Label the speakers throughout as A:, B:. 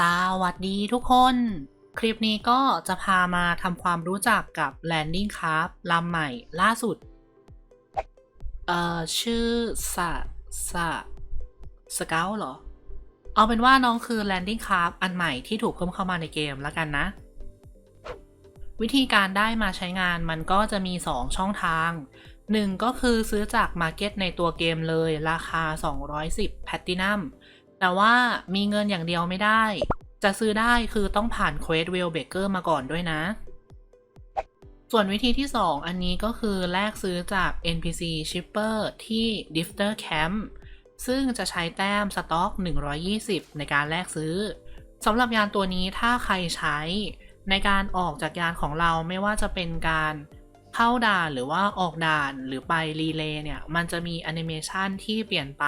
A: สวัสดีทุกคน คลิปนี้ก็จะพามาทำความรู้จักกับ Landing Craft ลำใหม่ล่าสุด เอ่อ ชื่อสะสะสเกลเหรอ เอาเป็นว่าน้องคือ Landing Craft อันใหม่ที่ถูกเพิ่มเข้ามาในเกมแล้วกันนะ วิธีการได้มาใช้งานมันก็จะมี 2 ช่องทาง 1 ก็คือซื้อจาก Market ในตัวเกมเลยราคา 210 Platinum แต่ว่ามีเงินอย่างเดียวไม่ได้ จะซื้อได้คือต้องผ่านเควสเวลเบเกอร์มาก่อนด้วยนะ ส่วนวิธีที่ 2 อันนี้ก็คือแลกซื้อจาก NPC Shipper ที่ Difter Camp ซึ่งจะใช้แต้มสต็อก 120 ในการแลกซื้อสำหรับยานตัวนี้ถ้าใครใช้ในการออกจากยานของเราไม่ว่าจะเป็นการ เข้าด่านหรือว่าออกด่านหรือไปรีเลย์เนี่ย มันจะมีแอนิเมชันที่เปลี่ยนไป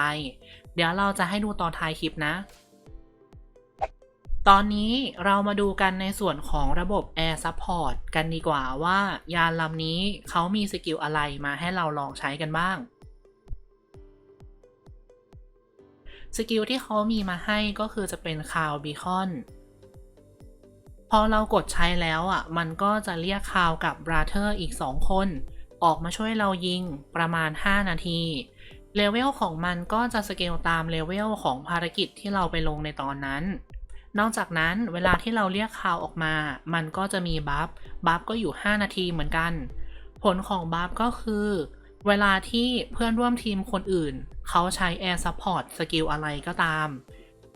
A: เดี๋ยวเราจะให้ดูตอนท้ายคลิปนะ ตอนนี้เรามาดูกันในส่วนของระบบ Air Support กันดีกว่าว่ายานลำนี้เขามีสกิลอะไรมาให้เราลองใช้กันบ้างสกิลที่เขามีมาให้ก็คือจะเป็นคาวบีคอน พอเรากดใช้แล้วอะ มันก็จะเรียกคาวกับบราเธอร์อีก 2 คน ออกมาช่วยเรายิงประมาณ 5 นาที เลเวลของมันก็จะสเกลตามเลเวลของภารกิจที่เราไปลงในตอนนั้น นอกจากนั้นเวลาที่เราเรียกคาวออกมา มันก็จะมีบัฟ บัฟก็อยู่ 5 นาทีเหมือนกัน ผลของบัฟก็คือ เวลาที่เพื่อนร่วมทีมคนอื่น เขาใช้ Air Support สกิลอะไรก็ตาม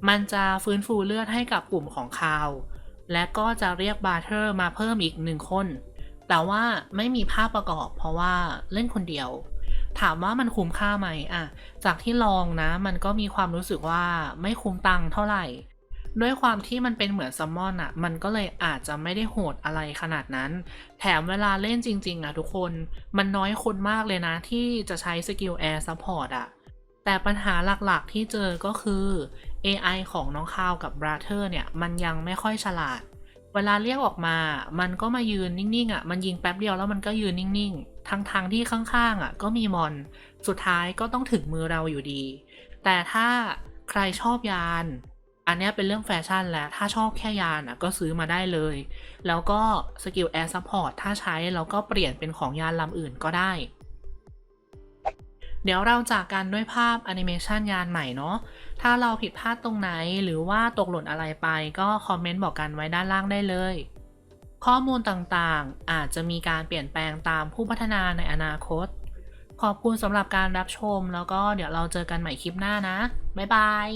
A: มันจะฟื้นฟูเลือดให้กับกลุ่มของคาว และก็จะเรียกบาร์เทอร์มาเพิ่มอีกหนึ่งคน แต่ว่าไม่มีภาพประกอบเพราะว่าเล่นคนเดียว ถามว่ามันคุ้มค่าไหมอะจากที่ลองนะ มันก็มีความรู้สึกว่าไม่คุ้มตังค์เท่าไหร่ ด้วยความที่มันเป็นเหมือนซัมมอนอะมันก็เลยอาจจะไม่ได้โหดอะไรขนาดนั้น แถมเวลาเล่นจริง ๆอะทุกคน มันน้อยคนมากเลยนะ ที่จะใช้สกิล Air Support อะแต่ปัญหาหลักๆที่เจอก็คือ AI ของน้องคาวกับบราเธอร์เนี่ย มันยังไม่ค่อยฉลาด เวลาเรียกออกมา มันก็มายืนนิ่งๆอะมันยิงแป๊บเดียวแล้วมันก็ยืนนิ่งๆ ทั้งๆที่ข้างๆอะก็มีมอน สุดท้ายก็ต้องถึงมือเราอยู่ดี แต่ถ้าใครชอบยาน อันนี้เป็นเรื่องแฟชั่นแหละ ถ้าชอบแค่ยานอะก็ซื้อมาได้เลย แล้วก็สกิล Air Support ถ้าใช้แล้วก็เปลี่ยนเป็นของยานลำอื่นก็ได้ เดี๋ยวเราจากกันด้วยภาพแอนิเมชันยานใหม่เนาะ ถ้าเราผิดพลาดตรงไหนหรือว่าตกหล่นอะไรไปก็คอมเมนต์บอกกันไว้ด้านล่างได้เลย ข้อมูลต่างๆ อาจจะมีการเปลี่ยนแปลงตามผู้พัฒนาในอนาคต ขอบคุณสำหรับการรับชมแล้วก็เดี๋ยวเราเจอกันใหม่คลิปหน้านะ บ๊ายบาย